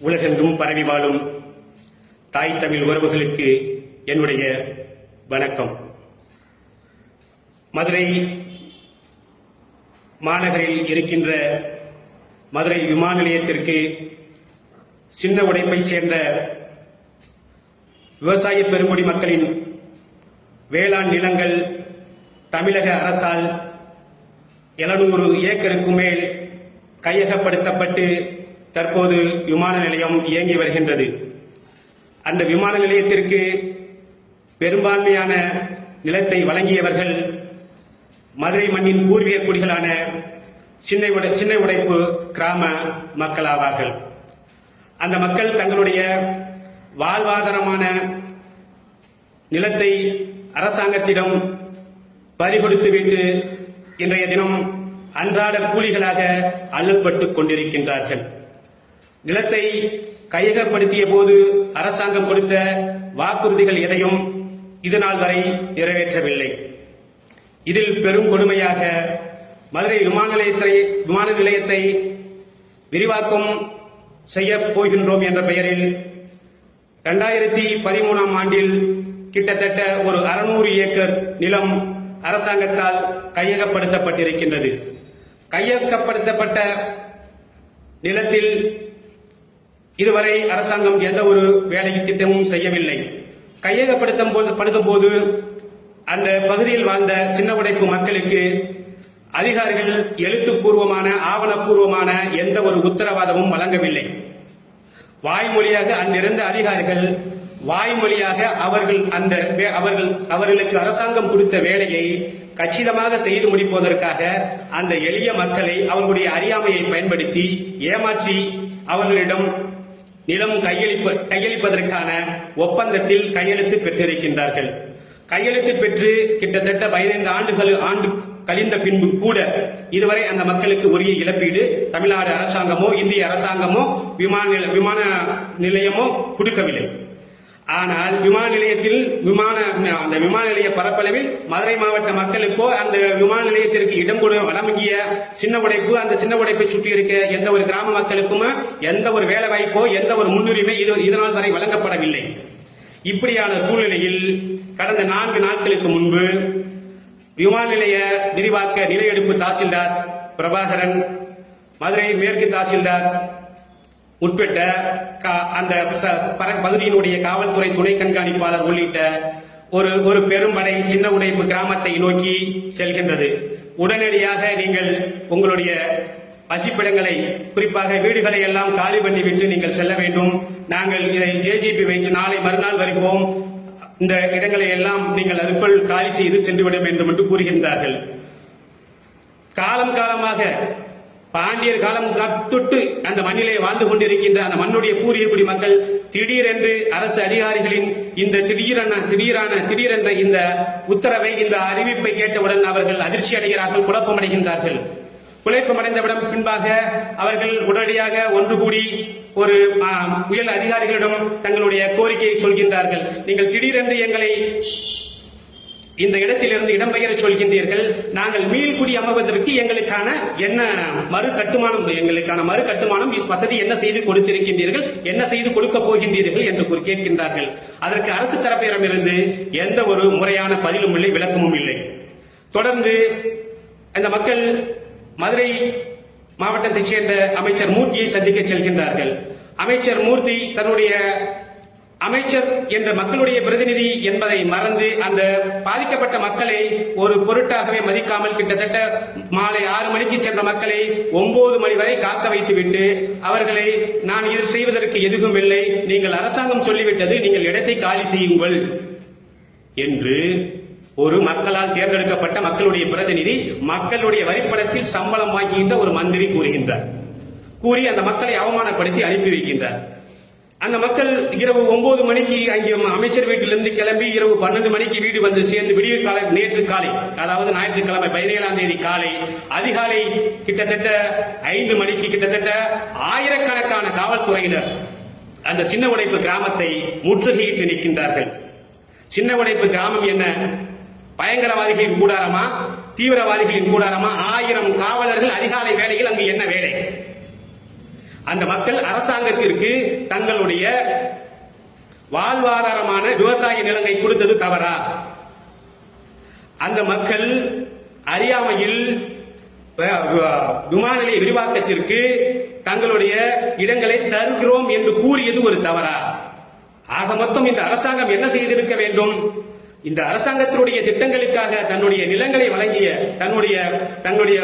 உலகெங்கும் பரவி வாழும் தாய் தமிழ் உறவுகளுக்கு என்னுடைய வணக்கம். மதுரை மாநகரில் இருக்கின்ற மதுரை விமான நிலையத்திற்கு சின்ன உடைப்பைச் சேர்ந்த விவசாய பெருங்குடி மக்களின் வேளாண் நிலங்கள் தமிழக அரசால் 700 ஏக்கருக்கு மேல் கையகப்படுத்தப்பட்டு தற்போது விமான நிலையம் இயங்கி வருகின்றது. அந்த விமான நிலையத்திற்கு பெரும்பான்மையான நிலத்தை வழங்கியவர்கள் மதுரை மண்ணின் பூர்வீக குடிகளான சின்ன உடை- சின்ன உடைப்பு கிராம மக்களாவார்கள். அந்த மக்கள் தங்களுடைய வாழ்வாதாரமான நிலத்தை அரசாங்கத்திடம் பறிகொடுத்துவிட்டு இன்றைய தினம் அன்றாட கூலிகளாக அல்லல்பட்டுக் கொண்டிருக்கின்றார்கள். நிலத்தை கையகப்படுத்திய போது அரசாங்கம் கொடுத்த வாக்குறுதிகள் எதையும் இதுநாள் வரை நிறைவேற்றவில்லை. இதில் பெரும் கொடுமையாக மதுரை விமான நிலையத்தை விமான நிலையத்தை விரிவாக்கம் செய்ய போகின்றோம் என்ற பெயரில் இரண்டாயிரத்தி பதிமூணாம் ஆண்டில் கிட்டத்தட்ட ஒரு அறுநூறு ஏக்கர் நிலம் அரசாங்கத்தால் கையகப்படுத்தப்பட்டிருக்கின்றது. கையகப்படுத்தப்பட்ட நிலத்தில் இதுவரை அரசாங்கம் எந்த ஒரு வேலை திட்டமும் செய்யவில்லை. கையகப்படுத்தும் போது படுத்தும் போது அந்த பகுதியில் வாழ்ந்த சின்ன உடைப்பு மக்களுக்கு அதிகாரிகள் எழுத்துப்பூர்வமான ஆவணப்பூர்வமான எந்த ஒரு உத்தரவாதமும் வழங்கவில்லை. வாய்மொழியாக அங்கிருந்த அதிகாரிகள் வாய்மொழியாக அவர்கள் அந்த வே- அவர்கள் அவர்களுக்கு அரசாங்கம் கொடுத்த வேலையை கச்சிதமாக செய்து முடிப்பதற்காக அந்த எளிய மக்களை அவர்களுடைய அறியாமையை பயன்படுத்தி ஏமாற்றி அவர்களிடம் நிலம் கையளிப்ப கையளிப்பதற்கான ஒப்பந்தத்தில் கையெழுத்து பெற்றிருக்கின்றார்கள். கையெழுத்து பெற்று கிட்டத்தட்ட பதினைந்து ஆண்டுகள் ஆண்டு கழிந்த பின்பு கூட இதுவரை அந்த மக்களுக்கு உரிய இழப்பீடு தமிழ்நாடு அரசாங்கமோ இந்திய அரசாங்கமோ விமான நில- விமான நிலையமோ கொடுக்கவில்லை. ஆனால் விமான நிலையத்தில் விமான அந்த விமான நிலைய பரப்பளவில் மதுரை மாவட்ட மக்களுக்கோ அந்த விமான நிலையத்திற்கு இடம் கொடு வழங்கிய சின்ன உடைப்பு அந்த சின்ன உடைப்பை சுற்றி இருக்க எந்த ஒரு கிராம மக்களுக்கும் எந்த ஒரு வேலை வாய்ப்போ எந்த ஒரு முன்னுரிமை இது இதனால் வரை வழங்கப்படவில்லை. இப்படியான சூழ்நிலையில் கடந்த நான்கு நாட்களுக்கு முன்பு விமான நிலைய விரிவாக்க நிலையெடுப்பு தாசில்தார் பிரபாகரன் மதுரை மேற்கு தாசில்தார் உட்பட்ட கா- அந்த பகுதியினுடைய காவல்துறை துணை கண்காணிப்பாளர் உள்ளிட்ட ஒரு ஒரு பெரும்படை சின்ன உடைப்பு கிராமத்தை நோக்கி செல்கின்றது. உடனடியாக நீங்கள் உங்களுடைய வசிப்பிடங்களை குறிப்பாக வீடுகளை எல்லாம் காலி பண்ணிவிட்டு நீங்கள் செல்ல வேண்டும். நாங்கள் இதை ஜேஜிபி வைத்து நாளை மறுநாள் வருவோம். இந்த இடங்களை எல்லாம் நீங்கள் அதுக்குள் காலி செய்து சென்றுவிட வேண்டும் என்று கூறுகின்றார்கள். காலம் காலமாக பாண்டியர் காலம் தொட்டு அந்த மண்ணிலே வாழ்ந்து கொண்டிருக்கின்ற அந்த மண்ணுடைய பூர்வீகுடி மக்கள் திடீரென்று அரசு அதிகாரிகளின் இந்த திடீரென திடீரான திடீரென்ற இந்த உத்தரவை இந்த அறிவிப்பை கேட்டவுடன் அவர்கள் அதிர்ச்சி அடைகிறார்கள் குழப்பமடைகின்றார்கள். குழப்பமடைந்தவுடன் பின்பாக அவர்கள் உடனடியாக ஒன்று கூடி ஒரு உயர் அதிகாரிகளிடம் தங்களுடைய கோரிக்கையை சொல்கின்றார்கள். நீங்கள் திடீரென்று எங்களை இந்த இடத்திலிருந்து இடம்பெயர சொல்கின்றீர்கள். நாங்கள் மீள்குடி அமைவதற்கு எங்களுக்கான என்ன மறு கட்டுமானம் எங்களுக்கான மறு கட்டுமானம் வசதி என்ன செய்து கொடுத்திருக்கின்றீர்கள் என்ன செய்து கொடுக்க போகின்றீர்கள் என்று கேட்கின்றார்கள். அதற்கு அரசு தரப்பிடமிருந்து எந்த ஒரு முறையான பதிலும் இல்லை விளக்கமும் இல்லை. தொடர்ந்து அந்த மக்கள் மதுரை மாவட்டத்தைச் சேர்ந்த அமைச்சர் மூர்த்தியை சந்திக்க செல்கின்றார்கள். அமைச்சர் மூர்த்தி தன்னுடைய அமைச்சர் என்ற மக்களுடைய பிரதிநிதி என்பதை மறந்து அந்த பாதிக்கப்பட்ட மக்களை ஒரு பொருட்டாகவே மதிக்காமல் கிட்டத்தட்ட மாலை ஆறு மணிக்கு சென்ற மக்களை ஒன்பது மணி வரை காக்க வைத்துவிட்டு அவர்களை நான் இது செய்வதற்கு எதுவும் இல்லை. நீங்கள் அரசாங்கம் சொல்லிவிட்டது நீங்கள் இடத்தை காலி செய்யுங்கள் என்று ஒரு மக்களால் தேர்ந்தெடுக்கப்பட்ட மக்களுடைய பிரதிநிதி மக்களுடைய வரிப்படத்தில் சம்பளம் வாங்குகின்ற ஒரு மந்திரி கூறுகின்றார். கூறி அந்த மக்களை அவமானப்படுத்தி அனுப்பி வைக்கின்றார். அந்த மக்கள் இரவு ஒன்பது மணிக்கு அங்கே அமைச்சர் வீட்டிலிருந்து கிளம்பி இரவு பன்னெண்டு மணிக்கு வீடு வந்து சேர்ந்து விடிய கால நேற்று காலை அதாவது ஞாயிற்றுக்கிழமை பதினேழாம் தேதி காலை அதிகாலை கிட்டத்தட்ட ஐந்து மணிக்கு கிட்டத்தட்ட ஆயிரக்கணக்கான காவல்துறையினர் அந்த சின்ன உடைப்பு கிராமத்தை முற்றுகையிட்டு நிற்கின்றார்கள். சின்ன உடைப்பு கிராமம் என்ன? பயங்கரவாதிகளின் கூடாரமா? தீவிரவாதிகளின் கூடாரமா? ஆயிரம் காவலர்கள் அதிகாலை வேளையில் அங்கு என்ன வேலை? அந்த மக்கள் அரசாங்கத்திற்கு தங்களுடைய வாழ்வாதாரமான விவசாய நிலங்களை கொடுத்தது தவறா? அந்த மக்கள் அறியாமையில் விமான நிலைய விரிவாக்கத்திற்கு தங்களுடைய இடங்களை தருகிறோம் என்று கூறியது ஒரு தவறா? ஆக மொத்தம் இந்த அரசாங்கம் என்ன செய்திருக்க வேண்டும்? இந்த அரசாங்கத்தினுடைய திட்டங்களுக்காக தன்னுடைய நிலங்களை வழங்கிய தன்னுடைய தன்னுடைய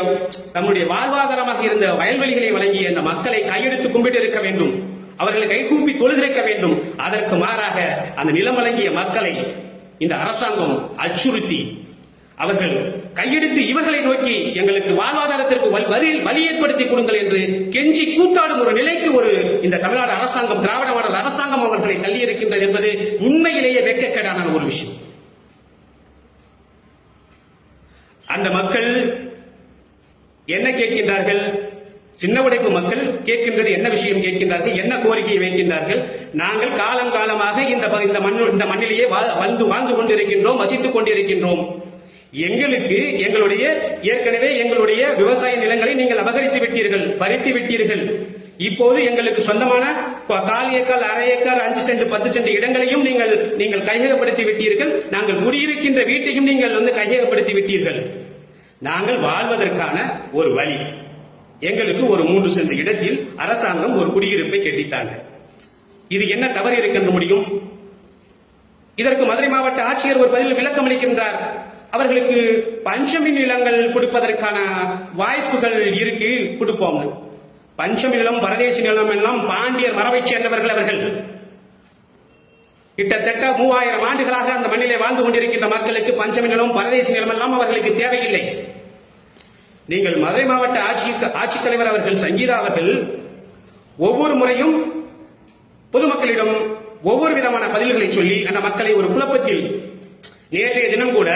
தன்னுடைய வாழ்வாதாரமாக இருந்த வயல்வெளிகளை வழங்கிய இந்த மக்களை கையெடுத்து கும்பிட்டு இருக்க வேண்டும். அவர்களை கைகூப்பி தொழுதிருக்க வேண்டும். அதற்கு மாறாக அந்த நிலம் வழங்கிய மக்களை இந்த அரசாங்கம் அச்சுறுத்தி அவர்கள் கையெடுத்து இவர்களை நோக்கி எங்களுக்கு வாழ்வாதாரத்திற்கு வழி ஏற்படுத்தி கொடுங்கள் என்று கெஞ்சி கூத்தாடும் ஒரு நிலைக்கு ஒரு இந்த தமிழ்நாடு அரசாங்கம் திராவிட மாடல் அரசாங்கம் அவர்களை தள்ளியிருக்கின்றது என்பது உண்மையிலேயே வெக்கக்கேடான ஒரு விஷயம். அந்த மக்கள் என்ன கேட்கின்றார்கள்? சின்ன உடைப்பு மக்கள் கேட்கின்றது என்ன விஷயம் கேட்கின்றார்கள்? என்ன கோரிக்கையை வைக்கின்றார்கள்? நாங்கள் காலம் காலமாக இந்த இந்த மண் இந்த மண்ணிலேயே வா- வாழ்ந்து வாழ்ந்து கொண்டிருக்கின்றோம் வசித்துக் கொண்டிருக்கின்றோம். எங்களுக்கு எங்களுடைய ஏற்கனவே எங்களுடைய விவசாய நிலங்களை நீங்கள் அபகரித்து விட்டீர்கள் பறித்து விட்டீர்கள். இப்போது எங்களுக்கு சொந்தமான கால் ஏக்கர் அரை ஏக்கர் அஞ்சு சென்ட் பத்து சென்ட் இடங்களையும் நீங்கள் நீங்கள் கையகப்படுத்தி விட்டீர்கள். நாங்கள் குடியிருக்கின்ற வீட்டையும் நீங்கள் வந்து கையகப்படுத்தி விட்டீர்கள். நாங்கள் வாழ்வதற்கான ஒரு வழி. எங்களுக்கு ஒரு மூன்று சென்ட் இடத்தில் அரசாங்கம் ஒரு குடியிருப்பை கெட்டித்தாங்க. இது என்ன தவறு இருக்கின்ற முடியும்? இதற்கு மதுரை மாவட்ட ஆட்சியர் ஒரு பதில் விளக்கம் அளிக்கின்றார் அவர்களுக்கு பஞ்சமி நிலங்கள் கொடுப்பதற்கான வாய்ப்புகள் இருக்கு கொடுப்போம். பஞ்சமி நிலம் பரதேசி நிலம் எல்லாம் பாண்டியர் மரபைச் சேர்ந்தவர்கள் அவர்கள். கிட்டத்தட்ட மூவாயிரம் ஆண்டுகளாக அந்த மண்ணிலே வாழ்ந்து கொண்டிருக்கின்ற மக்களுக்கு பஞ்சமி நிலம் பரதேசி நிலம் எல்லாம் அவர்களுக்கு தேவையில்லை. நீங்கள் மதுரை மாவட்ட ஆட்சி ஆட்சித்தலைவர் அவர்கள் சங்கீதா அவர்கள் ஒவ்வொரு முறையும் பொதுமக்களிடம் ஒவ்வொரு விதமான பதில்களை சொல்லி அந்த மக்களை ஒரு குழப்பத்தில் நேற்றைய தினம் கூட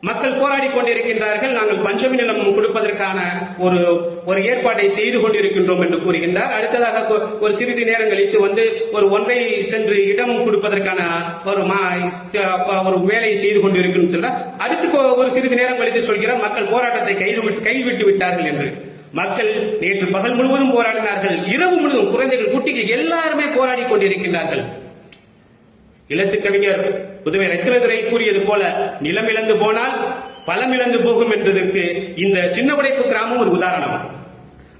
மக்கள் போராடி கொண்டிருக்கின்றார்கள். நாங்கள் பஞ்சமி நிலம் கொடுப்பதற்கான ஒரு ஒரு ஏற்பாட்டை செய்து கொண்டிருக்கின்றோம் என்று கூறுகின்றார். அடுத்ததாக ஒரு சிறிது நேரம் கழித்து வந்து ஒரு ஒன்றை சென்று இடம் கொடுப்பதற்கான ஒரு மா- ஒரு வேலையை செய்து கொண்டிருக்கின்றோம் சொல்றார். அடுத்து ஒரு சிறிது நேரம் கழித்து சொல்கிறார் மக்கள் போராட்டத்தை கைது விட்டு- கைவிட்டு விட்டார்கள் என்று. மக்கள் நேற்று பகல் முழுவதும் போராடினார்கள். இரவு முழுவதும் குழந்தைகள் குட்டிகள் எல்லாருமே போராடி கொண்டிருக்கின்றார்கள். இலத்து கவிஞர் புதுவை ரத்னதுரை கூறியது போல நிலம் இழந்து போனால் பலம் இழந்து போகும் என்பதற்கு இந்த சின்ன உடைப்பு கிராமம் ஒரு உதாரணம்.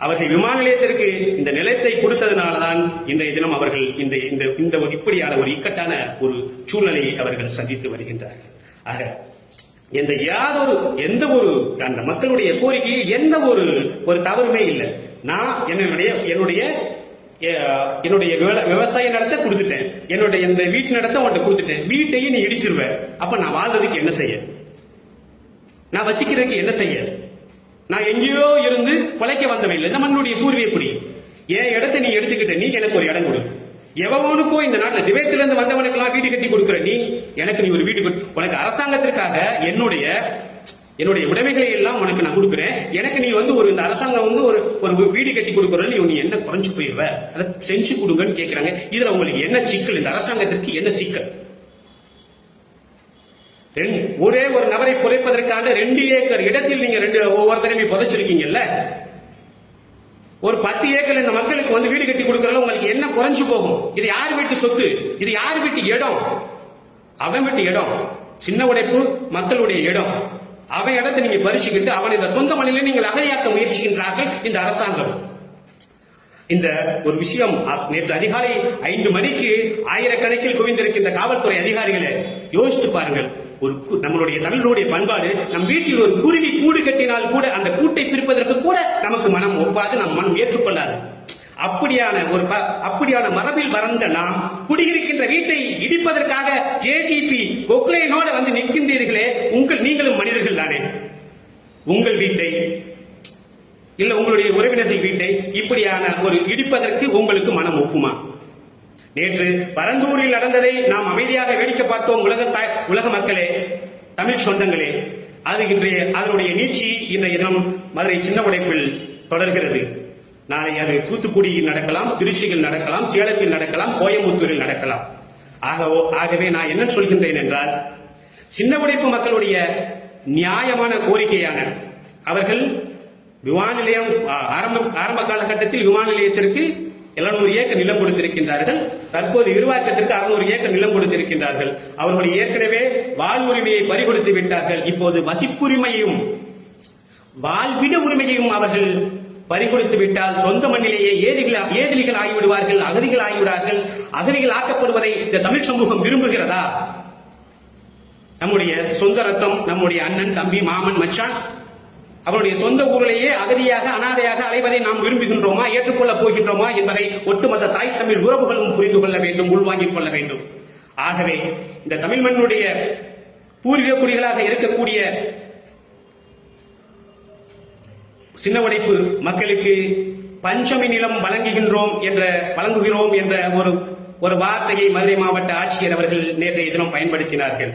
அவர்கள் விமான நிலையத்திற்கு இந்த நிலத்தை கொடுத்ததுனாலதான் இன்றைய தினம் அவர்கள் இந்த இந்த இந்த ஒரு இப்படியான ஒரு இக்கட்டான ஒரு சூழ்நிலையை அவர்கள் சந்தித்து வருகின்றார்கள். ஆக எந்த யாதொரு எந்த ஒரு அந்த மக்களுடைய கோரிக்கையில் எந்த ஒரு ஒரு தவறுமே இல்லை. நான் என்னுடைய என்னுடைய என்னுடைய விவ- விவசாய நடத்த கொடுத்துட்டேன். என்னுடைய இந்த வீட்டு நடத்த உன்கிட்ட கொடுத்துட்டேன். வீட்டையும் நீ இடிச்சிருவ. அப்ப நான் வாழ்றதுக்கு என்ன செய்ய? நான் வசிக்கிறதுக்கு என்ன செய்ய? நான் எங்கேயோ இருந்து கொலைக்க வந்தவன் இல்லை. இந்த மண்ணுடைய பூர்வீக குடி என் இடத்தை நீ எடுத்துக்கிட்ட? நீ எனக்கு ஒரு இடம் கொடு. எவனுக்கோ இந்த நாட்டில் திபேத்துல இருந்து வந்தவனுக்கெல்லாம் வீடு கட்டி கொடுக்குற நீ எனக்கு நீ ஒரு வீடு உனக்கு அரசாங்கத்திற்காக என்னுடைய என்னுடைய உடைமைகளை எல்லாம் உனக்கு நான் கொடுக்குறேன். எனக்கு நீ வந்து ஒரு இந்த அரசாங்கம் வந்து ஒரு ஒரு வீடு கட்டி கொடுக்குறதுல நீ நீ என்ன குறைஞ்சு போயிருவ அதை செஞ்சு கொடுங்கன்னு கேட்கிறாங்க இதுல உங்களுக்கு என்ன சிக்கல்? இந்த அரசாங்கத்திற்கு என்ன சிக்கல்? ஒரே ஒரு நபரை புதைப்பதற்கான ரெண்டு ஏக்கர் இடத்தில் நீங்க ரெண்டு ஒவ்வொருத்தரையும் புதைச்சிருக்கீங்கல்ல? ஒரு பத்து ஏக்கர் இந்த மக்களுக்கு வந்து வீடு கட்டி கொடுக்கறதுல உங்களுக்கு என்ன குறைஞ்சு போகும்? இது யார் வீட்டு சொத்து? இது யார் வீட்டு இடம்? அவன் வீட்டு இடம். சின்ன உடைப்பு மக்களுடைய இடம். அவன் இடத்தை நீங்க பறிச்சுக்கிட்டு அவன் இந்த சொந்த மண்ணிலே நீங்கள் அகலியாக்க முயற்சிக்கின்றார்கள் இந்த அரசாங்கம். இந்த ஒரு விஷயம் நேற்று அதிகாலை ஐந்து மணிக்கு ஆயிரக்கணக்கில் குவிந்திருக்கின்ற காவல்துறை அதிகாரிகளை யோசித்து பாருங்கள். ஒரு கு- நம்மளுடைய தமிழருடைய பண்பாடு நம் வீட்டில் ஒரு குருவி கூடு கட்டினால் கூட அந்த கூட்டை பிரிப்பதற்கு கூட நமக்கு மனம் ஒப்பாது நம் மனம் ஏற்றுக்கொள்ளாது. அப்படியான ஒரு ப- அப்படியான மரபில் வளர்ந்த நாம் குடியிருக்கின்ற வீட்டை இடிப்பதற்காக ஜேஜிபி பொக்லைனோட வந்து நிற்கின்றீர்களே உங்கள் நீங்களும் மனிதர்கள் தானே. உங்கள் வீட்டை இல்ல உங்களுடைய உறவினர்கள் வீட்டை இப்படியான ஒரு இடிப்பதற்கு உங்களுக்கு மனம் ஒப்புமா? நேற்று பரந்தூரில் நடந்ததை நாம் அமைதியாக வேடிக்கை பார்த்தோம் உலக தாய்- உலக மக்களே தமிழ் சொந்தங்களே. அது இன்றைய அதனுடைய நீட்சி இன்றைய தினம் மதுரை சின்ன உடைப்பில் தொடர்கிறது. நாளை அது தூத்துக்குடியில் நடக்கலாம் திருச்சியில் நடக்கலாம் சேலத்தில் நடக்கலாம் கோயம்புத்தூரில் நடக்கலாம். ஆகவோ ஆகவே நான் என்ன சொல்கின்றேன் என்றால் சின்ன உடைப்பு மக்களுடைய நியாயமான கோரிக்கையான அவர்கள் விமான நிலையம் ஆரம்ப ஆரம்ப காலகட்டத்தில் விமான நிலையத்திற்கு 700 ஏக்கர் நிலம் கொடுத்திருக்கின்றார்கள். தற்போது விரிவாக்கத்திற்கு 600 ஏக்கர் நிலம் கொடுத்திருக்கின்றார்கள். அவர்களுடைய ஏற்கனவே வாழ்வுரிமையை பறிகொடுத்து விட்டார்கள். இப்போது வசிப்புரிமையும் வாழ்விட உரிமையையும் அவர்கள் பறிகொடுத்து விட்டால் சொந்த மண்ணிலேயே ஏதிகள் ஏதிலிகள் ஆகிவிடுவார்கள் அகதிகள் ஆகிவிடார்கள் அகதிகள் ஆக்கப்படுவதை இந்த தமிழ் சமூகம் விரும்புகிறதா? நம்முடைய சொந்த ரத்தம் நம்முடைய அண்ணன் தம்பி மாமன் மச்சான் அவருடைய சொந்த ஊரிலேயே அகதியாக அனாதையாக அலைவதை நாம் விரும்புகின்றோமா ஏற்றுக்கொள்ளப் போகின்றோமா என்பதை ஒட்டுமொத்த தாய் தமிழ் உறவுகளும் புரிந்து கொள்ள வேண்டும் உள்வாங்கிக் கொள்ள வேண்டும். ஆகவே இந்த தமிழ் மண்ணுடைய பூர்வீக குடிகளாக இருக்கக்கூடிய சின்ன உடைப்பு மக்களுக்கு பஞ்சமி நிலம் வழங்குகின்றோம் என்ற வழங்குகிறோம் என்ற ஒரு ஒரு வார்த்தையை மதுரை மாவட்ட ஆட்சியர் அவர்கள் நேற்றைய தினம் பயன்படுத்தினார்கள்.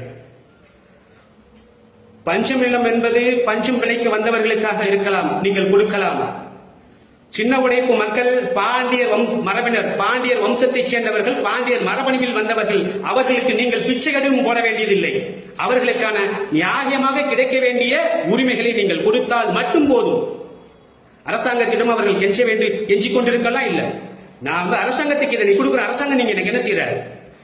பஞ்சம் நிலம் என்பது பஞ்சம் விலைக்கு வந்தவர்களுக்காக இருக்கலாம் நீங்கள் கொடுக்கலாம். சின்ன உடைப்பு மக்கள் பாண்டியர் வம்- மரபினர் பாண்டியர் வம்சத்தைச் சேர்ந்தவர்கள் பாண்டியர் மரபணுவில் வந்தவர்கள் அவர்களுக்கு நீங்கள் பிச்சைகளும் போட வேண்டியதில்லை. அவர்களுக்கான நியாயமாக கிடைக்க வேண்டிய உரிமைகளை நீங்கள் கொடுத்தால் மட்டும் போதும். அரசாங்கத்திடம் அவர்கள் கெஞ்ச வேண்டி கெஞ்சிக் கொண்டிருக்கலாம் இல்ல. நான் வந்து அரசாங்கத்துக்கு இதை நீ கொடுக்குற அரசாங்கம் நீங்க எனக்கு என்ன செய்யற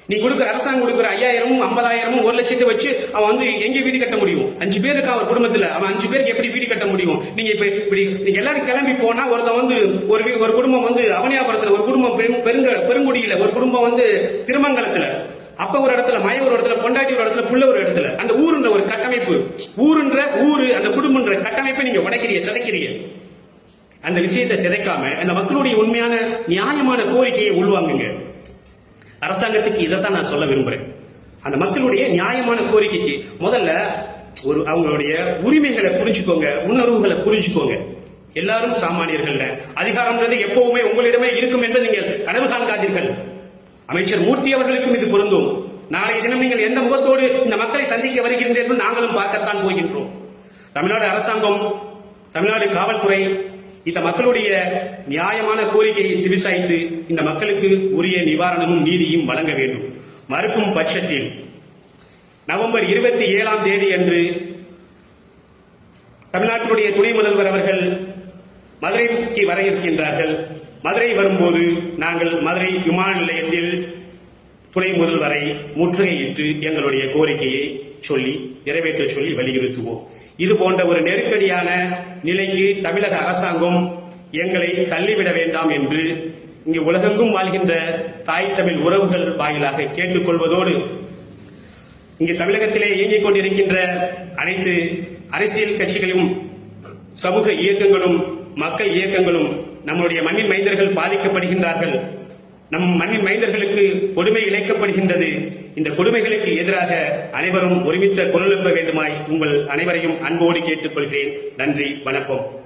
நீ கொடுக்குற அரசாங்கம் கொடுக்குற ஐயாயிரமும் ஐம்பதாயிரமும் ஒரு லட்சத்தை வச்சு அவன் வந்து எங்க வீடு கட்ட முடியும்? அஞ்சு பேர் இருக்கா அவர் குடும்பத்துல. அவன் அஞ்சு பேருக்கு எப்படி வீடு கட்ட முடியும்? நீங்க இப்ப இப்படி நீங்க எல்லாரும் கிளம்பி போனா ஒருத்தன் வந்து ஒரு வீ- ஒரு குடும்பம் வந்து அவனியாபுரத்துல ஒரு குடும்பம் பெரும் பெருங்க பெருங்குடியில ஒரு குடும்பம் வந்து திருமங்கலத்துல. அப்ப ஒரு இடத்துல மய ஒரு இடத்துல பொண்டாட்டி ஒரு இடத்துல புள்ள ஒரு இடத்துல. அந்த ஊருன்ற ஒரு கட்டமைப்பு. ஊருன்ற ஊரு அந்த குடும்பன்ற கட்டமைப்பை நீங்க உடைக்கிறீங்க சிதைக்கிறீங்க. அந்த விஷயத்தை சிதைக்காம அந்த மக்களுடைய உண்மையான நியாயமான கோரிக்கையை உள்வாங்குங்க. அரசாங்கத்துக்கு இதைத்தான் நான் சொல்ல விரும்புறேன். அந்த மக்களுடைய நியாயமான கோரிக்கைக்கு முதல்ல ஒரு அவங்களுடைய உரிமைகளை புரிஞ்சுக்கோங்க உணர்வுகளை புரிஞ்சுக்கோங்க. எல்லாரும் சாமானியர்கள் அதிகாரம்ன்றது எப்பவுமே உங்களிடமே இருக்கும் என்று நீங்கள் கனவு காண்காதீர்கள். அமைச்சர் மூர்த்தி அவர்களுக்கும் இது பொருந்தும். நாளைய தினம் நீங்கள் எந்த முகத்தோடு இந்த மக்களை சந்திக்க வருகின்றீர்கள் என்று நாங்களும் பார்க்கத்தான் போகின்றோம். தமிழ்நாடு அரசாங்கம் தமிழ்நாடு காவல்துறை இந்த மக்களுடைய நியாயமான கோரிக்கையை சிவிசாய்த்து இந்த மக்களுக்கு உரிய நிவாரணமும் நீதியும் வழங்க வேண்டும். மறுக்கும் பட்சத்தில் நவம்பர் இருபத்தி ஏழாம் தேதி அன்று தமிழ்நாட்டினுடைய துணை முதல்வர் அவர்கள் மதுரைக்கு வர இருக்கின்றார்கள். மதுரை வரும்போது நாங்கள் மதுரை விமான நிலையத்தில் துணை முதல்வரை முற்றுகையிட்டு எங்களுடைய கோரிக்கையை சொல்லி நிறைவேற்ற சொல்லி வலியுறுத்துவோம். இது போன்ற ஒரு நெருக்கடியான நிலைக்கு தமிழக அரசாங்கம் எங்களை தள்ளிவிட வேண்டாம் என்று இங்கு உலகெங்கும் வாழ்கின்ற தாய் தமிழ் உறவுகள் வாயிலாக கேட்டுக்கொள்வதோடு இங்கு தமிழகத்திலே இயங்கிக் கொண்டிருக்கின்ற அனைத்து அரசியல் கட்சிகளும் சமூக இயக்கங்களும் மக்கள் இயக்கங்களும் நம்முடைய மண்ணின் மைந்தர்கள் பாதிக்கப்படுகின்றார்கள். நம் மண்ணின் மைந்தர்களுக்கு கொடுமை இழைக்கப்படுகின்றது. இந்த கொடுமைகளுக்கு எதிராக அனைவரும் ஒருமித்த குரல் எழுப்ப வேண்டுமாய் உங்கள் அனைவரையும் அன்போடு கேட்டுக்கொள்கிறேன். நன்றி வணக்கம்.